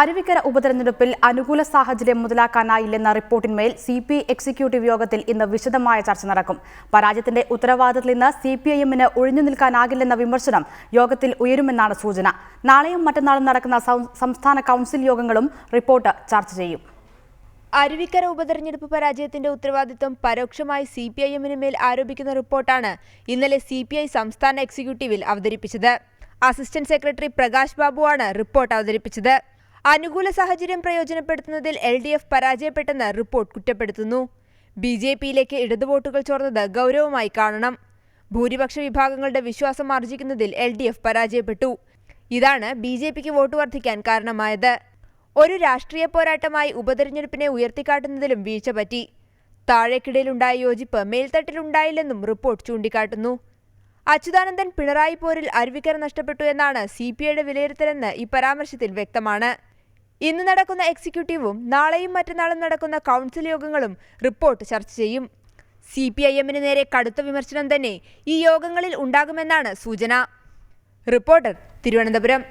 അരുവിക്കര ഉപതെരഞ്ഞെടുപ്പിൽ അനുകൂല സാഹചര്യം മുതലാക്കാനായില്ലെന്ന റിപ്പോർട്ടിന്മേൽ സി പി എക്സിക്യൂട്ടീവ് യോഗത്തിൽ ഇന്ന് വിശദമായ ചർച്ച നടക്കും. പരാജയത്തിന്റെ ഉത്തരവാദിത്തത്തിൽ നിന്ന് സി പി ഐ എമ്മിന് ഒഴിഞ്ഞു നിൽക്കാനാകില്ലെന്ന വിമർശനം യോഗത്തിൽ ഉയരുമെന്നാണ് സൂചന. നാളെയും മറ്റന്നാളും നടക്കുന്ന സംസ്ഥാന കൗൺസിൽ യോഗങ്ങളും റിപ്പോർട്ട് ചർച്ച ചെയ്യും. അരുവിക്കര ഉപതെരഞ്ഞെടുപ്പ് പരാജയത്തിന്റെ ഉത്തരവാദിത്വം പരോക്ഷമായി സി പി ഐ എമ്മിന് മേൽ ആരോപിക്കുന്ന റിപ്പോർട്ടാണ് ഇന്നലെ സി പി ഐ സംസ്ഥാന എക്സിക്യൂട്ടീവിൽ അവതരിപ്പിച്ചത്. അസിസ്റ്റന്റ് സെക്രട്ടറി പ്രകാശ് ബാബുവാണ് റിപ്പോർട്ട് അവതരിപ്പിച്ചത്. അനുകൂല സാഹചര്യം പ്രയോജനപ്പെടുത്തുന്നതിൽ എൽ ഡി എഫ് പരാജയപ്പെട്ടെന്ന് റിപ്പോർട്ട് കുറ്റപ്പെടുത്തുന്നു. ബി ജെ പിയിലേക്ക് ഇടതുവോട്ടുകൾ ചോർന്നത് ഗൗരവമായി കാണണം. ഭൂരിപക്ഷ വിഭാഗങ്ങളുടെ വിശ്വാസം ആർജിക്കുന്നതിൽ എൽ ഡി എഫ് പരാജയപ്പെട്ടു. ഇതാണ് ബി ജെ പിക്ക് വോട്ട് വർദ്ധിക്കാൻ കാരണമായത്. ഒരു രാഷ്ട്രീയ പോരാട്ടമായി ഉപതെരഞ്ഞെടുപ്പിനെ ഉയർത്തിക്കാട്ടുന്നതിലും വീഴ്ച പറ്റി. താഴേക്കിടയിലുണ്ടായ യോജിപ്പ് മേൽത്തട്ടിലുണ്ടായില്ലെന്നും റിപ്പോർട്ട് ചൂണ്ടിക്കാട്ടുന്നു. അച്യുതാനന്ദൻ പിണറായി പോരിൽ അരുവിക്കര നഷ്ടപ്പെട്ടു എന്നാണ് സി പി ഐയുടെ വിലയിരുത്തലെന്ന് ഈ പരാമർശത്തിൽ വ്യക്തമാണ്. ഇന്ന് നടക്കുന്ന എക്സിക്യൂട്ടീവും നാളെയും മറ്റന്നാളും നടക്കുന്ന കൗൺസിൽ യോഗങ്ങളും റിപ്പോർട്ട് ചർച്ച ചെയ്യും. സി പി ഐ എമ്മിന് നേരെ കടുത്ത വിമർശനം തന്നെ ഈ യോഗങ്ങളിൽ ഉണ്ടാകുമെന്നാണ് സൂചന. റിപ്പോർട്ടർ തിരുവനന്തപുരം.